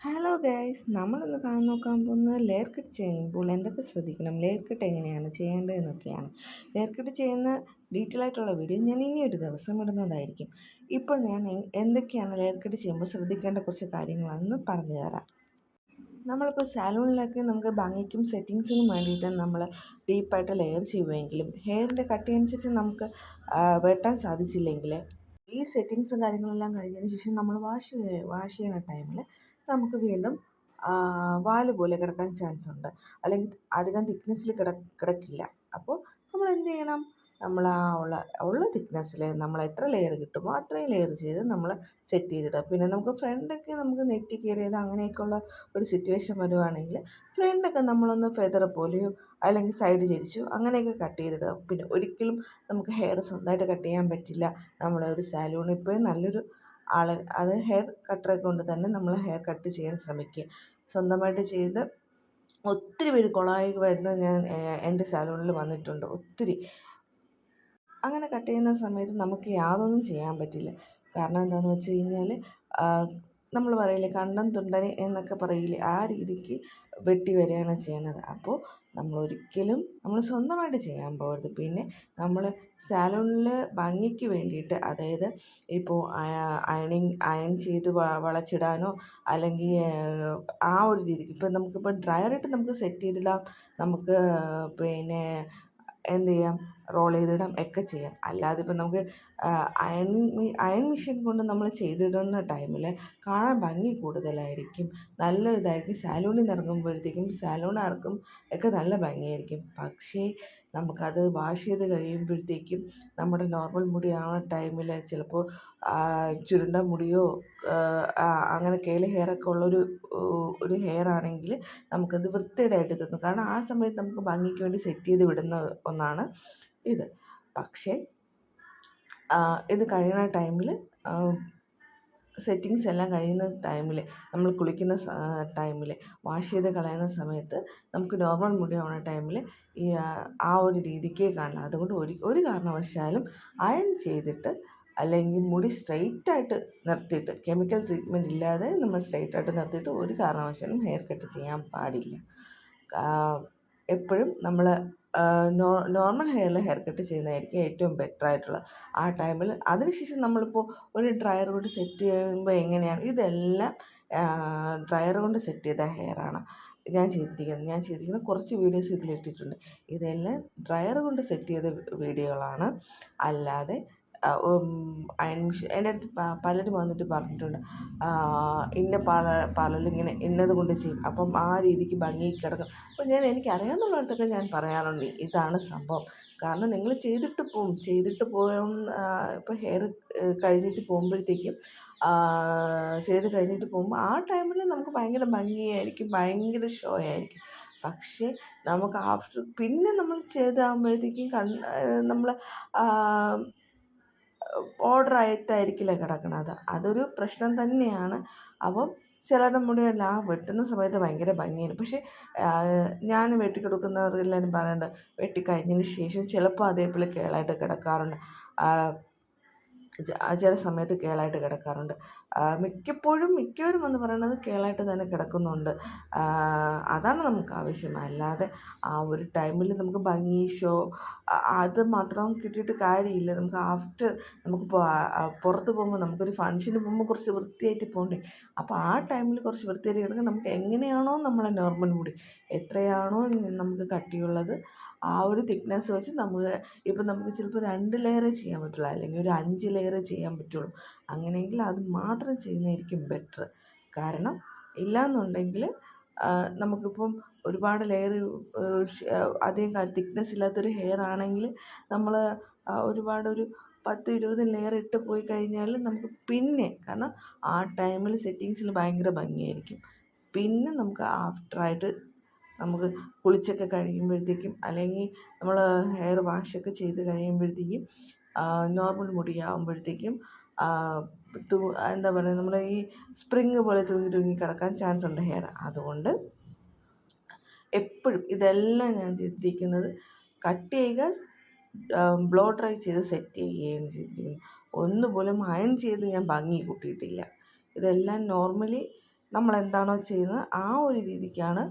Hello guys നമ്മളിന്ന് കാണാൻ നോക്കാൻ പോകുന്നത് ലെയർ കട്ട് ചെയ്യുമ്പോൾ എന്തൊക്കെ ശ്രദ്ധിക്കണം? ലെയർ കട്ട് എങ്ങനെയാണ് ചെയ്യേണ്ടതെന്നൊക്കെയാണ്. ലെയർ കട്ട് ചെയ്യുന്ന ഡീറ്റെയിൽ ആയിട്ടുള്ള വീഡിയോ ഞാൻ ഇനി ഒരു ദിവസം ഇടുന്നതായിരിക്കും. ഇപ്പോൾ ഞാൻ എന്തൊക്കെയാണ് ലെയർ കട്ട് ചെയ്യുമ്പോൾ ശ്രദ്ധിക്കേണ്ട കുറച്ച് കാര്യങ്ങളാണെന്ന് പറഞ്ഞു തരാം. നമ്മളിപ്പോൾ സാലൂണിലൊക്കെ നമുക്ക് ഭംഗിക്കും സെറ്റിങ്സിനും വേണ്ടിയിട്ട് നമ്മൾ ഡീപ്പായിട്ട് ലെയർ ചെയ്യുമെങ്കിലും ഹെയറിന്റെ കട്ടിയനുസരിച്ച് നമുക്ക് വെട്ടാൻ സാധിച്ചില്ലെങ്കിൽ ഈ സെറ്റിങ്സും കാര്യങ്ങളെല്ലാം കഴിഞ്ഞതിന് ശേഷം നമ്മൾ വാഷ് വാഷ് ചെയ്യുന്ന ടൈമിൽ നമുക്ക് വീണ്ടും വാൽ പോലെ കിടക്കാൻ ചാൻസ് ഉണ്ട്. അല്ലെങ്കിൽ അധികം തിക്നെസ്സിൽ കിട കിടക്കില്ല. അപ്പോൾ നമ്മൾ എന്ത് ചെയ്യണം? നമ്മൾ ആ ഉള്ള ഉള്ള തിക്നെസ്സിൽ നമ്മൾ എത്ര ലെയർ കിട്ടുമോ അത്രയും ലെയർ ചെയ്ത് നമ്മൾ സെറ്റ് ചെയ്തിടുക. പിന്നെ നമുക്ക് ഫ്രണ്ടൊക്കെ നമുക്ക് നെറ്റ് നെറ്റി കയറിയത് അങ്ങനെയൊക്കെയുള്ള ഒരു സിറ്റുവേഷൻ വരുവാണെങ്കിൽ ഫ്രണ്ടൊക്കെ നമ്മളൊന്ന് ഫെദർ പോലെയോ അല്ലെങ്കിൽ സൈഡ് ചരിച്ചു അങ്ങനെയൊക്കെ കട്ട് ചെയ്തിടുക. പിന്നെ ഒരിക്കലും നമുക്ക് ഹെയർ സ്വന്തമായിട്ട് കട്ട് ചെയ്യാൻ പറ്റില്ല. നമ്മളൊരു സാലൂൺ ഇപ്പോഴും നല്ലൊരു ആൾ അത് ഹെയർ കട്ടറെ കൊണ്ട് തന്നെ നമ്മൾ ഹെയർ കട്ട് ചെയ്യാൻ ശ്രമിക്കുക. സ്വന്തമായിട്ട് ചെയ്ത് ഒത്തിരി പേര് കുളമായി വരുന്നത് ഞാൻ എന്റെ സാലൂണിൽ വന്നിട്ടുണ്ട്. ഒത്തിരി. അങ്ങനെ കട്ട് ചെയ്യുന്ന സമയത്ത് നമുക്ക് യാതൊന്നും ചെയ്യാൻ പറ്റില്ല. കാരണം എന്താണെന്ന് വെച്ച് കഴിഞ്ഞാൽ നമ്മൾ പറയില്ലേ കണ്ണൻ തുണ്ടന് എന്നൊക്കെ പറയില്ലേ ആ രീതിക്ക് വെട്ടി വരികയാണ് ചെയ്യണത്. അപ്പോൾ നമ്മൾ ഒരിക്കലും നമ്മൾ സ്വന്തമായിട്ട് ചെയ്യാൻ പോകരുത്. പിന്നെ നമ്മൾ സാലൂണിൽ ഭംഗിക്ക് വേണ്ടിയിട്ട് അതായത് ഇപ്പോൾ അയണിങ് അയൺ ചെയ്ത് വളച്ചിടാനോ അല്ലെങ്കിൽ ആ ഒരു രീതിക്ക് ഇപ്പം നമുക്കിപ്പോൾ ഡ്രയറിട്ട് നമുക്ക് സെറ്റ് ചെയ്തിടാം. നമുക്ക് പിന്നെ എന്ത് ചെയ്യാം? റോൾ ചെയ്തിടാം ഒക്കെ ചെയ്യാം. അല്ലാതെ ഇപ്പം നമുക്ക് അയൺ അയൺ മെഷീൻ കൊണ്ട് നമ്മൾ ചെയ്തിടുന്ന ടൈമിൽ കാണാൻ ഭംഗി കൂടുതലായിരിക്കും. നല്ല ഇതായിരിക്കും. സാലൂണിൽ നിന്ന് ഇറങ്ങുമ്പോഴത്തേക്കും സാലൂണാർക്കും ഒക്കെ നല്ല ഭംഗിയായിരിക്കും. പക്ഷേ നമുക്കത് വാഷ് ചെയ്ത് കഴിയുമ്പോഴത്തേക്കും നമ്മുടെ നോർമൽ മുടി ആ ടൈമിൽ ചിലപ്പോൾ ചുരുണ്ട മുടിയോ അങ്ങനെ കേളി ഹെയറൊക്കെ ഉള്ളൊരു ഒരു ഹെയർ ആണെങ്കിൽ നമുക്കത് വൃത്തിയുടെയായിട്ട് തോന്നും. കാരണം ആ സമയത്ത് നമുക്ക് ഭംഗിക്ക് വേണ്ടി സെറ്റ് ചെയ്ത് വിടുന്ന ഒന്നാണ് ഇത്. പക്ഷേ ഇത് കഴിയുന്ന ടൈമിൽ സെറ്റിങ്സ് എല്ലാം കഴിയുന്ന ടൈമിൽ നമ്മൾ കുളിക്കുന്ന ടൈമിൽ വാഷ് ചെയ്ത് കളയുന്ന സമയത്ത് നമുക്ക് നോർമൽ മുടി ആവുന്ന ടൈമിൽ ഈ ആ, ഒരു രീതിക്കേ കാണില്ല അതുകൊണ്ട് ഒരു ഒരു കാരണവശാലും അയൺ ചെയ്തിട്ട് അല്ലെങ്കിൽ മുടി സ്ട്രെയിറ്റ് ആയിട്ട് നിർത്തിയിട്ട് കെമിക്കൽ ട്രീറ്റ്മെന്റ് ഇല്ലാതെ നമ്മൾ സ്ട്രെയിറ്റ് ആയിട്ട് നിർത്തിയിട്ട് ഒരു കാരണവശാലും ഹെയർ കട്ട് ചെയ്യാൻ പാടില്ല. എപ്പോഴും നമ്മൾ നോർമൽ ഹെയറിൽ ഹെയർ കട്ട് ചെയ്യുന്നതായിരിക്കും ഏറ്റവും ബെറ്റർ ആയിട്ടുള്ളത്. ആ ടൈമിൽ അതിനുശേഷം നമ്മളിപ്പോൾ ഒരു ഡ്രയർ കൊണ്ട് സെറ്റ് ചെയ്യുമ്പോൾ എങ്ങനെയാണ് ഇതെല്ലാം ഡ്രയർ കൊണ്ട് സെറ്റ് ചെയ്ത ഹെയറാണ് ഞാൻ ചെയ്തിരിക്കുന്നത്. ഞാൻ ചെയ്തിരിക്കുന്ന കുറച്ച് വീഡിയോസ് ഇതിലിട്ടിട്ടുണ്ട്. ഇതെല്ലാം ഡ്രയർ കൊണ്ട് സെറ്റ് ചെയ്ത വീഡിയോകളാണ്. അല്ലാതെ അയൺ എന്റെ അടുത്ത് പലരും വന്നിട്ട് പറഞ്ഞിട്ടുണ്ട്. ഇന്ന പാർലറിൽ ഇങ്ങനെ ഇന്നത് കൊണ്ട് ചെയ്യും. അപ്പം ആ രീതിക്ക് ഭംഗി കിടക്കും. അപ്പം ഞാൻ എനിക്ക് അറിയാമെന്നുള്ളവർക്കൊക്കെ ഞാൻ പറയാറുണ്ട് ഇതാണ് സംഭവം. കാരണം നിങ്ങൾ ചെയ്തിട്ട് പോവും. ചെയ്തിട്ട് പോകും ഇപ്പോൾ ഹെയർ കഴിഞ്ഞിട്ട് പോകുമ്പോഴത്തേക്കും ചെയ്ത് കഴിഞ്ഞിട്ട് പോകുമ്പോൾ ആ ടൈമിൽ നമുക്ക് ഭയങ്കര ഭംഗിയായിരിക്കും ഭയങ്കര ഷോ ആയിരിക്കും പക്ഷേ നമുക്ക് ആഫ്റ്റർ പിന്നെ നമ്മൾ ചെയ്താകുമ്പോഴത്തേക്കും കണ്ണ് നമ്മൾ ഓർഡർ ആയിട്ടായിരിക്കില്ല കിടക്കണത് അതൊരു പ്രശ്നം തന്നെയാണ്. അപ്പം ചിലരുടെ മുടിയല്ല ആ വെട്ടുന്ന സമയത്ത് ഭയങ്കര ഭംഗിയാണ്. പക്ഷേ ഞാൻ വെട്ടിക്കൊടുക്കുന്നവരെല്ലാവരും പറയുന്നുണ്ട് വെട്ടിക്കഴിഞ്ഞതിന് ശേഷം ചിലപ്പോൾ അതേപോലെ കേളായിട്ട് കിടക്കാറുണ്ട്. ചില സമയത്ത് കേളായിട്ട് കിടക്കാറുണ്ട്. മിക്കപ്പോഴും മിക്കവരും എന്ന് പറയുന്നത് കേളായിട്ട് തന്നെ കിടക്കുന്നുണ്ട്. അതാണ് നമുക്ക് ആവശ്യം അല്ലാതെ ആ ഒരു ടൈമിൽ നമുക്ക് ഭംഗി ഷോ അത് മാത്രം കിട്ടിയിട്ട് കാര്യമില്ല. നമുക്ക് ആഫ്റ്റർ നമുക്ക് പുറത്ത് പോകുമ്പോൾ നമുക്കൊരു ഫംഗ്ഷന് പോകുമ്പോൾ കുറച്ച് വൃത്തിയായിട്ട് പോകണ്ടേ അപ്പോൾ ആ ടൈമിൽ കുറച്ച് വൃത്തിയായിട്ട് കിടക്കുക നമുക്ക് എങ്ങനെയാണോ നമ്മളെ നോർമൽ മുടി എത്രയാണോ നമുക്ക് കട്ടിയുള്ളത് ആ ഒരു തിക്നെസ് വെച്ച് നമുക്ക് ഇപ്പം നമുക്ക് ചിലപ്പോൾ രണ്ട് ലെയറേ ചെയ്യാൻ പറ്റുള്ളൂ. അല്ലെങ്കിൽ ഒരു അഞ്ച് ലെയറേ ചെയ്യാൻ പറ്റുള്ളൂ. അങ്ങനെയെങ്കിൽ അത് മാത്രം ചെയ്യുന്നതായിരിക്കും ബെറ്റർ കാരണം ഇല്ലയെന്നുണ്ടെങ്കിൽ നമുക്കിപ്പം ഒരുപാട് ലെയർ അധികം തിക്നെസ് ഇല്ലാത്തൊരു ഹെയർ ആണെങ്കിൽ നമ്മൾ ഒരുപാടൊരു പത്ത് ഇരുപത് ലെയർ ഇട്ട് പോയി കഴിഞ്ഞാൽ നമുക്ക് പിന്നെ കാരണം ആ ടൈമിൽ സെറ്റിങ്സിൽ ഭയങ്കര ഭംഗിയായിരിക്കും. പിന്നെ നമുക്ക് ആഫ്റ്റർ ആയിട്ട് നമുക്ക് കുളിച്ചൊക്കെ കഴിയുമ്പോഴത്തേക്കും അല്ലെങ്കിൽ നമ്മൾ ഹെയർ വാഷൊക്കെ ചെയ്ത് കഴിയുമ്പോഴത്തേക്കും നോർമൽ മുടിയാകുമ്പോഴത്തേക്കും എന്താ പറയുക നമ്മൾ ഈ സ്പ്രിങ് പോലെ തൂങ്ങി തൂങ്ങി കിടക്കാൻ ചാൻസ് ഉണ്ട് ഹെയർ. അതുകൊണ്ട് എപ്പോഴും ഇതെല്ലാം ഞാൻ ചെയ്തിരിക്കുന്നത് കട്ട് ചെയ്യുക ബ്ലോ ഡ്രൈ ചെയ്ത് സെറ്റ് ചെയ്യുകയാണ് ചെയ്തിരിക്കുന്നത്. ഒന്നുപോലും അയൺ ചെയ്ത് ഞാൻ ഭംഗി കൂട്ടിയിട്ടില്ല. ഇതെല്ലാം നോർമലി നമ്മളെന്താണോ ചെയ്യുന്നത് ആ ഒരു രീതിക്കാണ്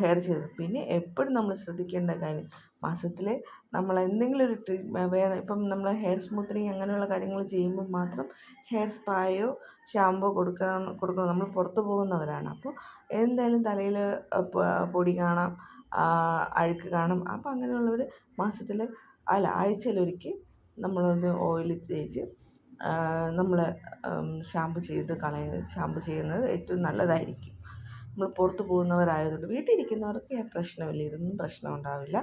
ഹെയർ ചെയ്തു പിന്നെ എപ്പോഴും നമ്മൾ ശ്രദ്ധിക്കേണ്ട കാര്യം മാസത്തിൽ നമ്മൾ എന്തെങ്കിലും ഒരു ട്രീറ്റ്മെന്റ് വേറെ ഇപ്പം നമ്മൾ ഹെയർ സ്മൂത്തനിങ് അങ്ങനെയുള്ള കാര്യങ്ങൾ ചെയ്യുമ്പോൾ മാത്രം ഹെയർ സ്പായോ ഷാമ്പോ കൊടുക്കണം കൊടുക്കണം. നമ്മൾ പുറത്ത് പോകുന്നവരാണ്. അപ്പോൾ എന്തായാലും തലയിൽ പൊടി കാണാം അഴുക്ക് കാണും. അപ്പോൾ അങ്ങനെയുള്ളവർ മാസത്തിൽ അല്ല ആഴ്ചയിലൊരിക്കൽ നമ്മളൊന്ന് ഓയിൽ തേച്ച് നമ്മൾ ഷാമ്പു ചെയ്ത് കളയുന്നത് ഷാമ്പു ചെയ്യുന്നത് ഏറ്റവും നല്ലതായിരിക്കും. നമ്മൾ പുറത്ത് പോകുന്നവരായതുകൊണ്ട് വീട്ടിൽ ഇരിക്കുന്നവർക്ക് പ്രശ്നമില്ല ഇതൊന്നും പ്രശ്നം ഉണ്ടാവില്ല